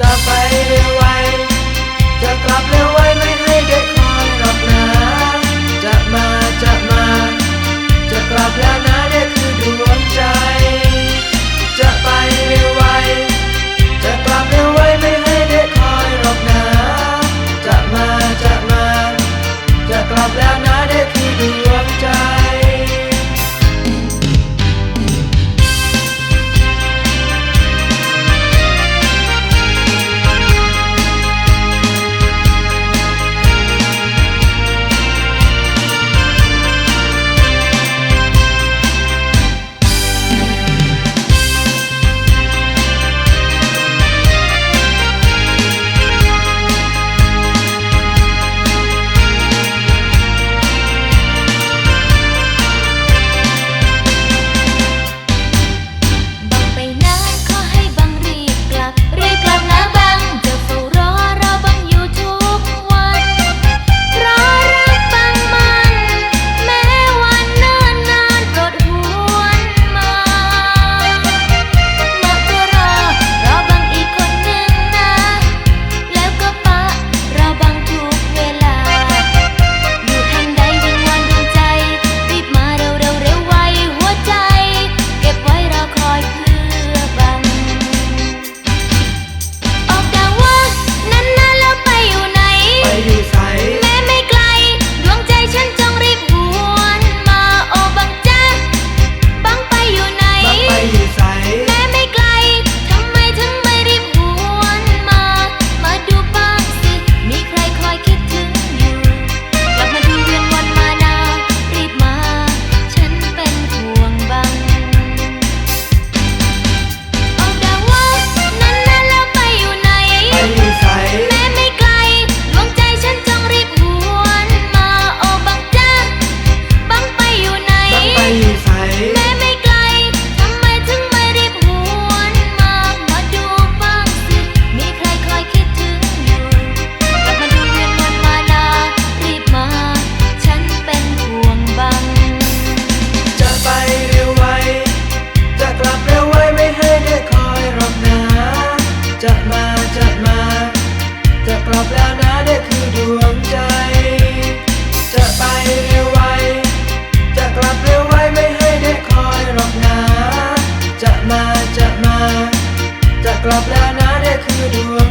จะไปเร็วไวจะกลับเร็ว กลับแล้วนะเธอคือดวง